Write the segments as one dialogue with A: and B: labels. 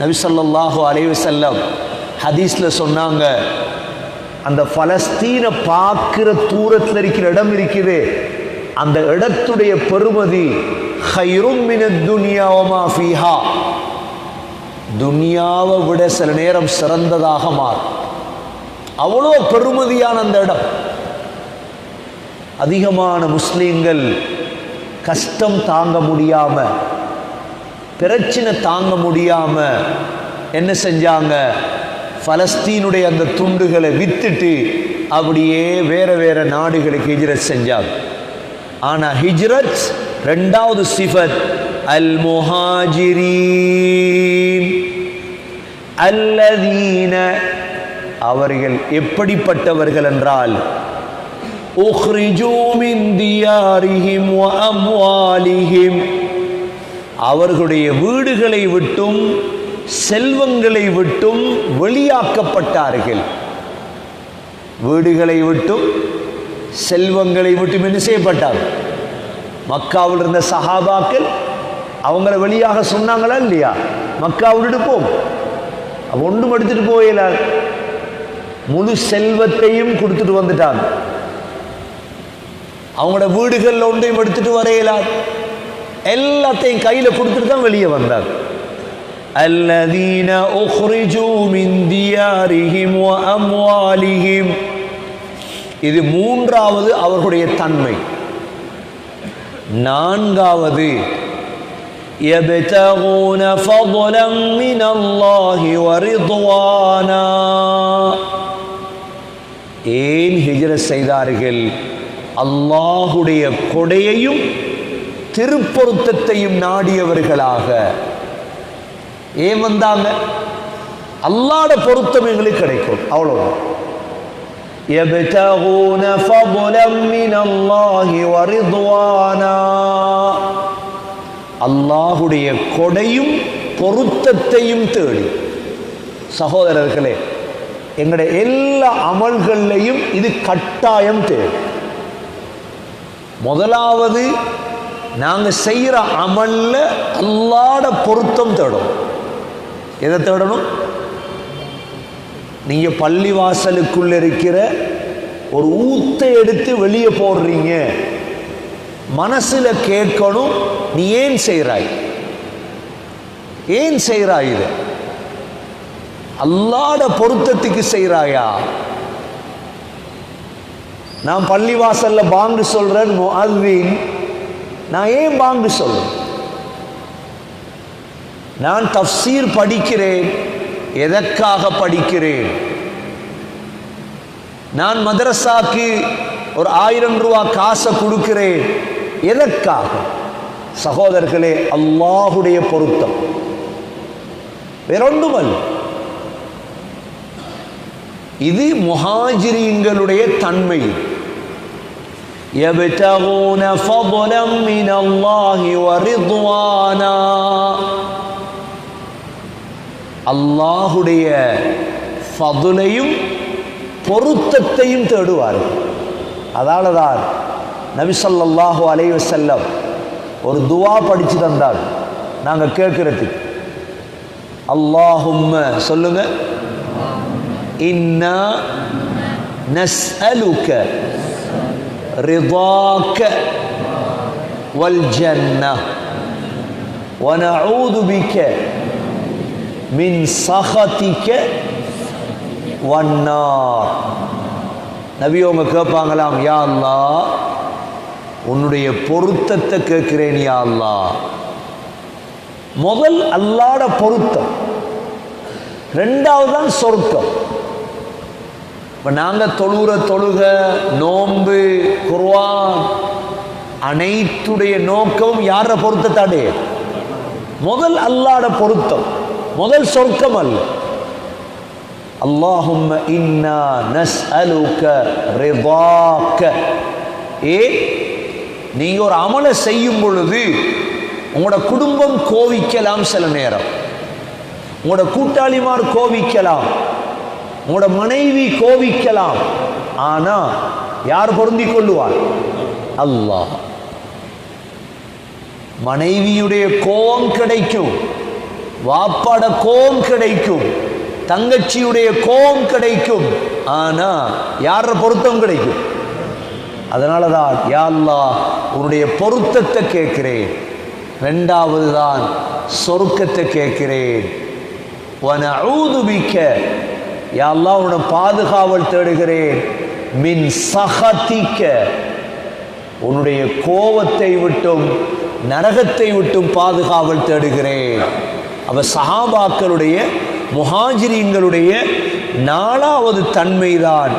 A: நபிசல்லாஹு அலைவசல்லம் ஹதீஸில் சொன்னாங்க அந்த பலஸ்தீனை பார்க்கிற தூரத்தில் இருக்கிற இடம் இருக்குது. அந்த இடத்துடைய பெருமதி ஹைரும் ஃபீஹா. துனியாவை விட சில நேரம் சிறந்ததாக மாறும். அவ்வளோ பெருமதியான அந்த இடம். அதிகமான முஸ்லீம்கள் கஷ்டம் தாங்க முடியாமல் பிரச்சனை தாங்க முடியாமல் என்ன செஞ்சாங்க? பலஸ்தீனுடைய அந்த துண்டுகளை வித்துட்டு அப்படியே வேற வேற நாடுகளுக்கு ஹிஜ்ரத் செஞ்சாங்க. ஆனால் ஹிஜ்ரத் ரெண்டாவது சிஃபத் அல் முஹாஜிரீன் அல்லதீன அவர்கள் எப்படிப்பட்டவர்கள் என்றால் உஹ்ரிஜூமின் தியாரிஹிம் அம்வாலிஹிம். அவர்களுடைய வீடுகளை விட்டும் செல்வங்களை விட்டும் வெளியாக்கப்பட்டார்கள். வீடுகளை விட்டும் செல்வங்களை விட்டும் என்ன செய்யப்பட்டார்? மக்காவில் இருந்த சஹாபாக்கள் அவங்கள வெளியாக சொன்னாங்களா இல்லையா? மக்கா விட்டுட்டு போம் ஒன்றும் எடுத்துட்டு போயில முழு செல்வத்தையும் கொடுத்துட்டு வந்துட்டாங்க. அவங்களோட வீடுகளில் ஒன்றையும் எடுத்துட்டு வரையலார் எல்லாத்தையும் கையில் கொடுத்துட்டு தான் வெளியே வந்தார் الذين أخرجوا من ديارهم وأموالهم இது மூன்றாவது அவர்களுடைய தன்மை நான்காவது يبتغون فضلا من الله ورضوانا ஏன் ஹிஜ்ரத் செய்தார்கள் அல்லாஹுடைய கொடையையும் திருப்பொருத்தத்தையும் நாடியவர்களாக ஏன் வந்தாங்க அல்லாட பொருத்தம் எங்களுக்கு கிடைக்கும் அவ்வளவுதான் يبتغون فضلا من الله ورضوانا அல்லாஹுடைய கொடையும் பொருத்தத்தையும் தேடி சகோதரர்களே எங்களுடைய எல்லா அமல்கள்லையும் இது கட்டாயம் தேவை முதலாவது நாங்கள் செய்கிற அமல்ல அல்லாட பொருத்தம் தேடும். எதை தேடணும்? நீங்கள் பள்ளி வாசலுக்குள்ள இருக்கிற ஒரு ஊத்தை எடுத்து வெளியே போடுறீங்க. மனசுல கேட்கணும் நீ ஏன் செய்கிறாய் ஏன் செய்கிறாய் இது? அல்லாட பொருத்தத்துக்கு செய்கிறாயா நான் பள்ளிவாசல்ல பாங்கு சொல்றேன் அல்வின் நான் ஏன் பாங்கு சொல்ல? நான் தஃசீர் படிக்கிறேன் எதற்காக படிக்கிறேன்? நான் மதரசாக்கு ஒரு ஆயிரம் ரூபா காசை கொடுக்கிறேன் எதற்காக? சகோதரர்களே அல்லாஹுடைய பொருத்தம். வேறொன்றுமல்ல இது முஹாஜிரியங்களுடைய தன்மை. يبتغون فضلا من الله ورضوانا அல்லாஹுடைய ஃபதுலையும் பொருத்தத்தையும் தேடுவார்கள் அதால தான் நபி ஸல்லல்லாஹு அலைஹி வஸல்லம் ஒரு துவா படிச்சு தந்தார் நாங்கள் கேட்கறதுக்கு அல்லாஹும்ம சொல்லுங்க இன்னா நஸ்அலுக ரிதாக்க வல் ஜன்னah ونعوذ بك من سخطك வன்னார் நபி அவங்க கேட்பாங்களாம் யா அல்லாஹ் உன்னுடைய பொருத்தத்தை கேட்கிறேன் யா அல்லாஹ் முதல் அல்லாட பொருத்தம் ரெண்டாவது தான் சொர்க்கம் இப்போ நாங்கள் தொழுகிற தொழுக நோன்பு குர்வான் அனைத்துடைய நோக்கமும் யார பொருத்தத்தாடே? முதல் அல்லாட பொருத்தம். முதல் சொர்க்கம் அல்ல. அல்லாஹும் இன்னா நஸ்அலுக ரிதாக்க. ஏ நீங்க ஒரு அமலை செய்யும் பொழுது உங்களோட குடும்பம் கோவிக்கலாம் சில நேரம். உங்களோட கூட்டாளிமார் கோவிக்கலாம். உங்களோட மனைவி கோவிக்கலாம். ஆனா யார் பொருந்திக் கொள்ளுவார்? அல்லாஹ். மனைவியுடைய கோபம் கிடைக்கும். வாப்பாட கோம் கிடைக்கும். தங்கச்சியுடைய கோம் கிடைக்கும். ஆனா யார பொருத்தம் கிடைக்கும்? அதனால தான் யா உன்னுடைய பொருத்தத்தை கேட்கிறேன். ரெண்டாவது தான் சொருக்கத்தை கேட்கிறேன். வனஊது பிக்க யா அல்லாஹ் உன்னை பாதுகாவல் தேடுகிறேன் மின் சகதிக்க உன்னுடைய கோபத்தை விட்டும் நரகத்தை விட்டும் பாதுகாவல் தேடுகிறேன் அவ சஹாபாக்களுடைய முஹாஜிரீன்களுடைய நாலாவது தன்மைதான்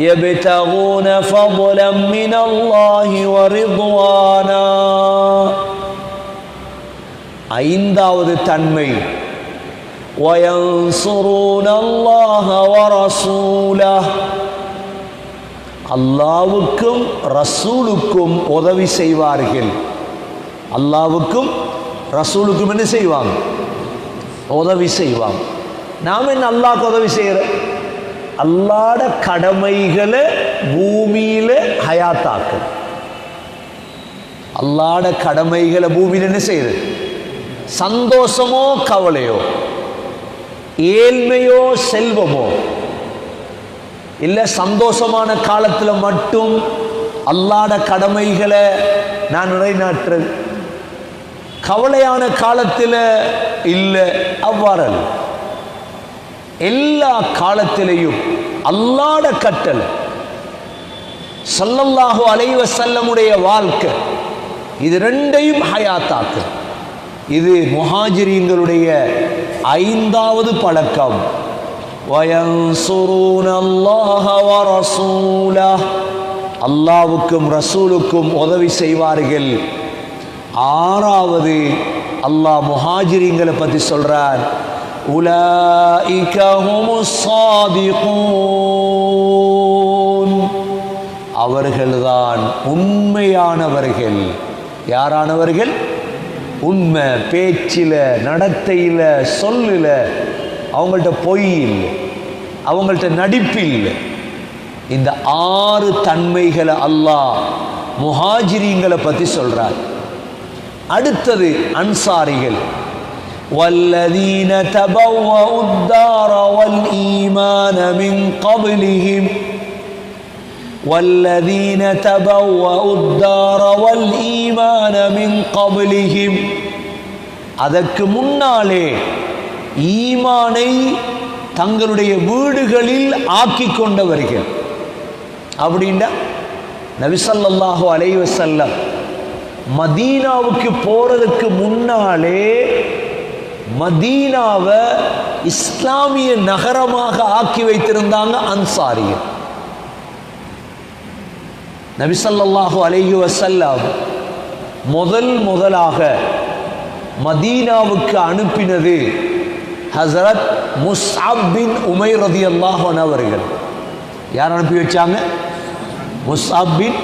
A: يبتغون فضلا من الله ورضوانا ஐந்தாவது தன்மை وينصرون الله ورسوله அல்லாவுக்கும் ரசூலுக்கும் உதவி செய்வார்கள் அல்லாவுக்கும் ரசூலுக்கும் என்ன செய்வாங்க உதவி செய்வாங்க நாம் என்ன அல்லாஹ்க்கு உதவி செய்கிற அல்லாட கடமைகளை பூமியில ஹயாத்தாக்கு அல்லாட கடமைகளை பூமியில என்ன செய்யுது சந்தோஷமோ கவலையோ ஏழ்மையோ செல்வமோ? இல்லை சந்தோஷமான காலத்துல மட்டும் அல்லாத கடமைகளை நான் நிலைநாட்டுறது? கவலையான காலத்தில் இல்லை அவ்வாறல்ல. எல்லா காலத்திலையும் அல்லாட கட்டல். சல்லல்லாஹு அலைவ செல்லமுடைய வாழ்க்கை. இது ரெண்டையும் ஹயாத்தாக்கு இது முஹாஜிரியங்களுடைய ஐந்தாவது பழக்கம். அல்லாவுக்கும் ரசூலுக்கும் உதவி செய்வார்கள். ஆறாவது அல்லாஹ் முஹாஜிரிங்களை பற்றி சொல்கிறார் அவர்கள்தான் உண்மையானவர்கள். யாரானவர்கள்? உண்மை பேச்சில நடத்தையில சொல்லுல அவங்கள்ட்ட பொய் இல்லை அவங்கள்ட்ட நடிப்பு இல்லை இந்த ஆறு தன்மைகளை அல்லாஹ் முஹாஜிரிங்களை பற்றி சொல்றார் அடுத்தது அன்சாரிகள் والذين تبوأوا الدار والإيمان من قبلهم والذين تبوأوا الدار والإيمان من قبلهم அதற்கு முன்னாலே ஈமானை தங்களுடைய வீடுகளில் ஆக்கி கொண்டவர்கள் அப்படின்னா நபிசல்லாஹு அலைவசல்லம் மதீனாவுக்கு போறதுக்கு முன்னாலே மதீனாவை இஸ்லாமிய நகரமாக ஆக்கி வைத்திருந்தாங்க அன்சாரியர் நபிசல்லாஹு அலையு வசல்லாம் முதல் முதலாக மதீனாவுக்கு அனுப்பினது ஹசரத் முஸ்அப் பின் உமைர் ரதி அல்லாஹன் அவர்கள். யார் அனுப்பி வச்சாங்க? முஸ்அப் பின்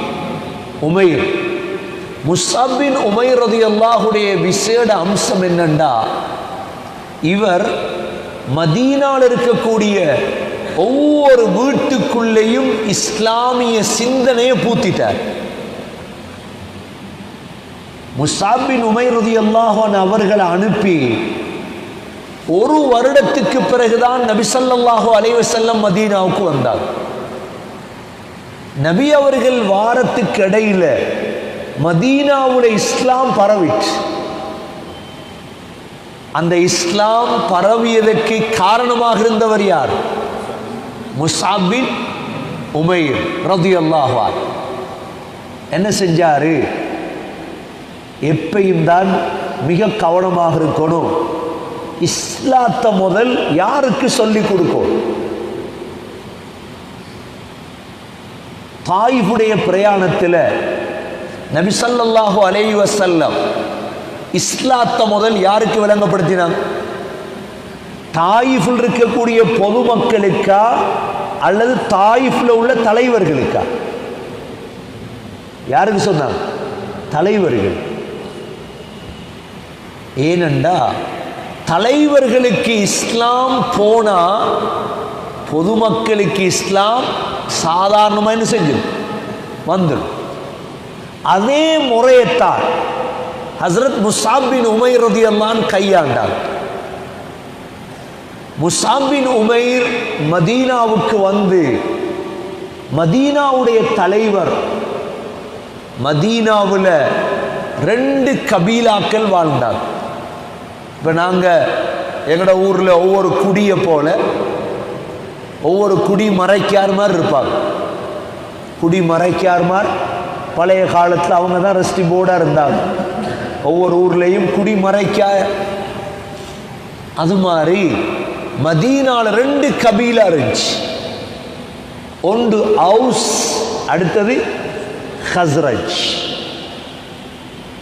A: உமைர். முஸ்அப் பின் உமைர் ரதி அல்லாஹுடைய விசேட அம்சம் என்னண்டா? இவர் மதீனால் இருக்கக்கூடிய ஒவ்வொரு வீட்டுக்குள்ளேயும் இஸ்லாமிய சிந்தனையை பூத்திட்டார். முசாபின் உமைருதி அல்லாஹன் அவர்களை அனுப்பி ஒரு வருடத்துக்கு பிறகுதான் நபிசல்லாஹு அலைவசல்லம் மதீனாவுக்கு வந்தார். நபி அவர்கள் வாரத்துக்கு இடையில மதீனாவுடைய இஸ்லாம் பரவிச்சு அந்த இஸ்லாம் பரவியதற்கு காரணமாக இருந்தவர் யார்? முசாபின் உமைர் ரதி அல்லாஹார் என்ன செஞ்சாரு? எப்பையும் தான் மிக கவனமாக இருக்கணும். இஸ்லாத்த முதல் யாருக்கு சொல்லி கொடுக்கும்? தாயிஃபுடைய பிரயாணத்தில் நபிசல்லாஹு அலை வசல்லம் இஸ்லாத்த முதல் யாருக்கு விளங்கப்படுத்தினாங்க? தாயிஃபில் இருக்கக்கூடிய பொதுமக்களுக்கா அல்லது தாயிஃபில் உள்ள தலைவர்களுக்கா? யாருக்கு சொன்னாங்க? தலைவர்கள். ஏனண்டா தலைவர்களுக்கு இஸ்லாம் போனா பொதுமக்களுக்கு இஸ்லாம் சாதாரணமாக என்ன செஞ்சிடும் வந்துடும் அதே முறையத்தான் ஹசரத் முசாபின் உமைர் ரதி அல்லான் கையாண்டார். முசாம்பின் உமைர் மதீனாவுக்கு வந்து மதீனாவுடைய தலைவர் மதீனாவில் ரெண்டு கபீலாக்கள் வாழ்ந்தார். இப்போ நாங்கள் எங்களோட ஊரில் ஒவ்வொரு குடியை போல ஒவ்வொரு குடி மறைக்கார் மாதிரி இருப்பாங்க. குடி மறைக்கார் மாதிரி பழைய காலத்தில் அவங்க தான் ரெஸ்டி போர்டாக இருந்தாங்க. ஒவ்வொரு ஊர்லேயும் குடி மறைக்க அது மாதிரி மதீனால ரெண்டு கபீலா இருந்துச்சு. ஒன்று அவுஸ் அடுத்தது ஹஸ்ரஜ்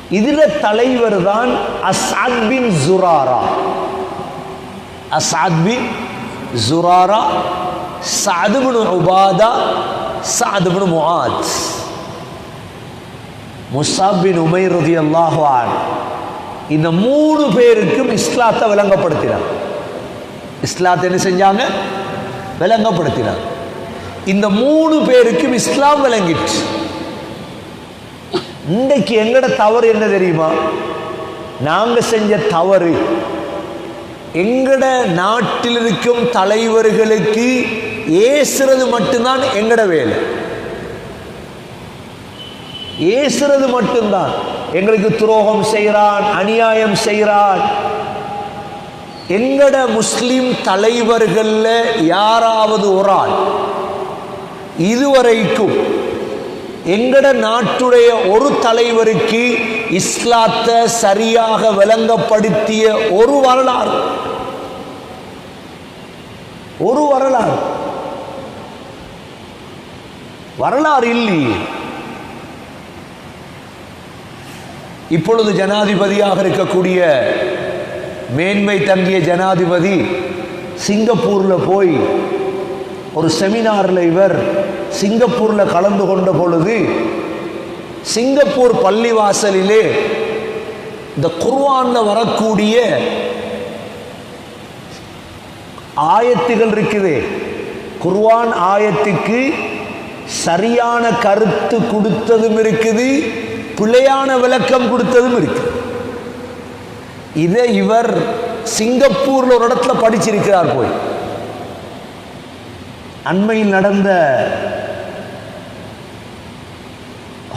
A: இதுல தலைவர் தான் அசாத் பின் ஜுராரா அசாத் பின் ஜுராரா சாது உபாதா சாது முஆத் முசாபின் பின் உமைர் இந்த மூணு பேருக்கும் இஸ்லாத்தை விளங்கப்படுத்தினார் இஸ்லாத்தை என்ன செஞ்சாங்க? விளங்கப்படுத்தினாங்க. இந்த மூணு பேருக்கும் இஸ்லாம் விளங்கிட்டு இன்றைக்கு எங்கட தவறு என்ன தெரியுமா? நாங்க செஞ்ச தவறு. எங்கட நாட்டில் இருக்கும் தலைவர்களுக்கு ஏசுறது மட்டும்தான் எங்கட வேலை. ஏசுறது மட்டும்தான். எங்களுக்கு துரோகம் செய்கிறான் அநியாயம் செய்கிறான். எங்கட முஸ்லிம் தலைவர்கள்ல யாராவது ஒரு ஆள் இதுவரைக்கும் எங்கட நாட்டுடைய ஒரு தலைவருக்கு இஸ்லாத்தை சரியாக விளங்கப்படுத்திய ஒரு வரலாறு. ஒரு வரலாறு. வரலாறு இல்லையே. இப்பொழுது ஜனாதிபதியாக இருக்கக்கூடிய மேன்மை தங்கிய ஜனாதிபதி சிங்கப்பூர்ல போய் ஒரு செமினாரில் இவர் சிங்கப்பூர்ல கலந்து கொண்ட பொழுது சிங்கப்பூர் பள்ளிவாசலிலே இந்த குர்வானில் வரக்கூடிய ஆயத்துகள் இருக்குது. குர்வான் ஆயத்துக்கு சரியான கருத்து கொடுத்ததும் இருக்குது பிழையான விளக்கம் கொடுத்ததும் இருக்குது. இதை இவர் சிங்கப்பூர்ல ஒரு இடத்துல படிச்சிருக்கிறார் போய். அண்மையில் நடந்த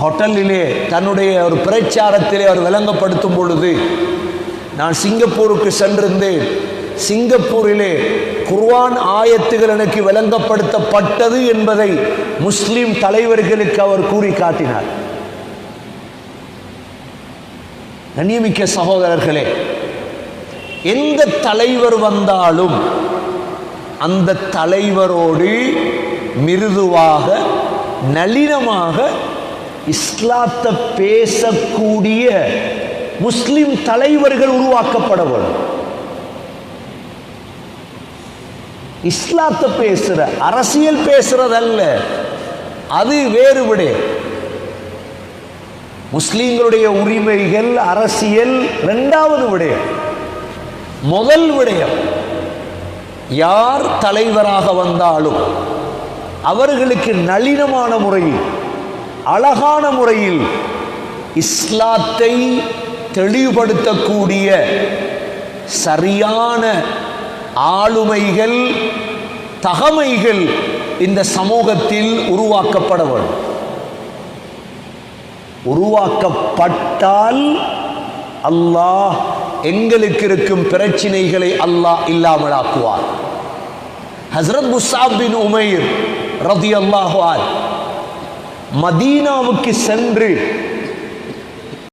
A: ஹோட்டலிலே தன்னுடைய ஒரு பிரச்சாரத்திலே அவர் விளங்கப்படுத்தும் பொழுது நான் சிங்கப்பூருக்கு சென்றிருந்தேன். சிங்கப்பூரிலே குர்வான் ஆயத்துகள் எனக்கு விளங்கப்படுத்தப்பட்டது என்பதை முஸ்லிம் தலைவர்களுக்கு அவர் கூறி காட்டினார் கண்ணியமிக்க சகோதரர்களே எந்த தலைவர் வந்தாலும் அந்த தலைவரோடு மிருதுவாக நளினமாக இஸ்லாத்தை பேசக்கூடிய முஸ்லிம் தலைவர்கள் உருவாக்கப்பட வேண்டும். இஸ்லாத்தை பேசுற அரசியல் பேசுறதல்ல அது வேறு முஸ்லீம்களுடைய உரிமைகள் அரசியல் இரண்டாவது விடயம். முதல் விடயம் யார் தலைவராக வந்தாலும் அவர்களுக்கு நளினமான முறையில் அழகான முறையில் இஸ்லாத்தை தெளிவுபடுத்தக்கூடிய சரியான ஆளுமைகள் தகமைகள் இந்த சமூகத்தில் உருவாக்கப்பட வேண்டும். உருவாக்கப்பட்டால் அல்லாஹ் எங்களுக்கு இருக்கும் பிரச்சினைகளை அல்லாஹ் இல்லாமலாக்குவார். ஹசரத் முசாபின் உமையர் உமைர் ரதி அல்லாஹுவார் மதீனாவுக்கு சென்று